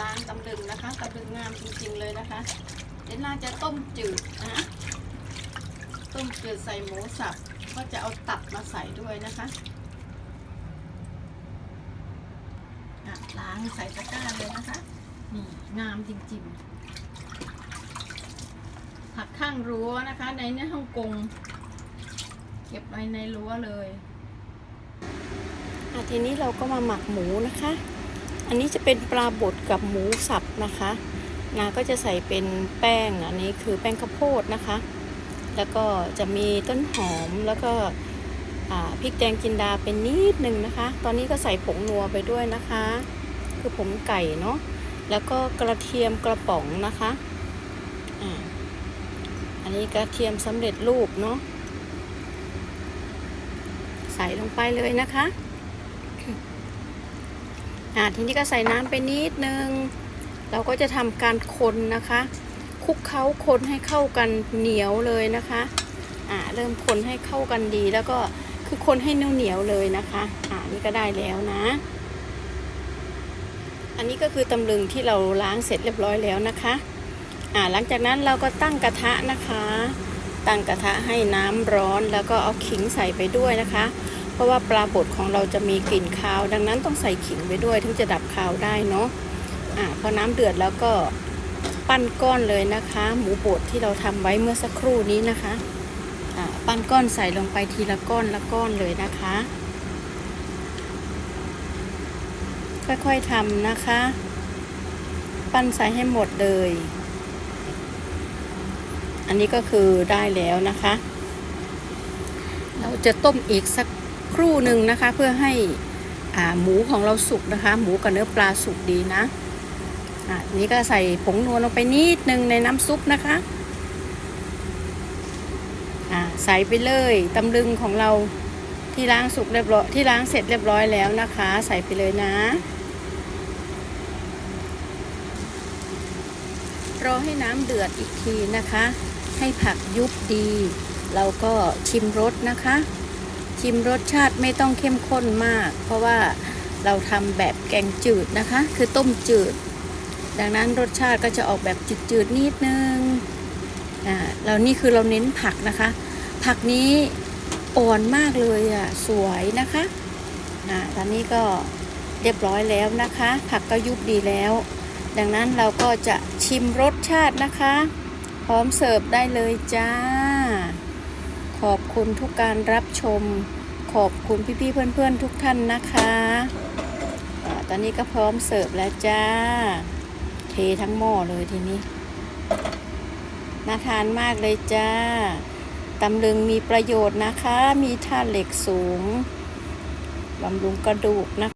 ล้างตำลึงนะคะตำลึงงามจริงๆเลยนะคะเดี๋ยวน่าจะต้มจืดนะต้มจืดใส่หมูสับก็จะเอาตับมาใส่ด้วยนะคะล้างใส่ตะกร้าเลยนะคะนี่งามจริงๆ ผักข้างรั้วนะคะ ในเนี้ฮ่องกงเก็บไว้ในรั้วเลยทีนี้เราก็มาหมักหมูนะคะ อันนี้จะเป็นปลาบดกับหมูสับนะคะนาก็จะใส่เป็นแป้งอันนี้คือแป้งข้าวโพดนะคะ แล้วก็จะมีต้นหอมแล้วก็พริกแดงจินดาเป็นนิดนึงนะคะ ตอนนี้ก็ใส่ผงนัวไปด้วยนะคะ คือผงไก่เนาะแล้วก็กระเทียมกระป๋องนะคะอันนี้กระเทียมสำเร็จรูปเนาะใส่ลงไปเลยนะคะ อ่าทีนี้ก็ใส่น้ำไปนิดนึง เราก็จะทำการคนนะคะ คลุกเคล้าคนให้เข้ากันเหนียวเลยนะคะอ่าเริ่มคนให้เข้ากันดี แล้วก็คือคนให้เหนียวเหนียวๆเลยนะคะอ่านี่ก็ได้แล้วนะ อันนี้ก็คือตำลึงที่เราล้างเสร็จเรียบร้อยแล้วนะคะอ่าหลังจากนั้นเราก็ตั้งกระทะนะคะ ตั้งกระทะให้น้ำร้อนแล้วก็เอาขิงใส่ไปด้วยนะคะ เพราะว่าปลาบดของเราจะมีกลิ่นคาว ดังนั้นต้องใส่ขิงไปด้วยถึงจะดับคาวได้เนาะอ่าพอน้ำเดือดแล้วก็ปั้นก้อนเลยนะคะ หมูบดที่เราทำไว้เมื่อสักครู่นี้นะคะอ่าปั้นก้อนใส่ลงไปทีละก้อนละก้อนเลยนะคะ ค่อยๆทำนะคะ ปั้นใส่ให้หมดเลย อันนี้ก็คือได้แล้วนะคะ เราจะต้มอีกสัก ครู่หนึ่งนะคะ เพื่อให้หมูของเราสุกนะคะ หมูกับเนื้อปลาสุกดีนะอ่าทีนี้ก็ใส่ผงนวลลงไปนิดนึงในน้ำซุปนะคะอ่าใส่ไปเลยตำลึงของเราที่ล้างสุกเรียบร้อยที่ล้างเสร็จเรียบร้อยแล้วนะคะ ใส่ไปเลยนะรอให้น้ำเดือดอีกทีนะคะ ให้ผักยุบดี เราก็ชิมรสนะคะ ชิมรสชาติไม่ต้องเข้มข้นมาก เพราะว่าเราทำแบบแกงจืดนะคะ คือต้มจืด ดังนั้นรสชาติก็จะออกแบบจืดๆนิดนึงอ่าเรานี่คือเราเน้นผักนะคะ ผักนี้อ่อนมากเลยอะสวยนะคะอ่าตอนนี้ก็เรียบร้อยแล้วนะคะ ผักก็ยุบดีแล้ว ดังนั้นเราก็จะชิมรสชาตินะคะ พร้อมเสิร์ฟได้เลยจ้า ขอบคุณทุกการรับชม ขอบคุณพี่ๆเพื่อนๆทุกท่านนะคะอาตอนนี้ก็พร้อมเสิร์ฟแล้วจ้า เททั้งหม้อเลยทีนี้ น่าทานมากเลยจ้าตำลึงมีประโยชน์นะคะ มีธาตุเหล็กสูงบำรุงกระดูกนะคะ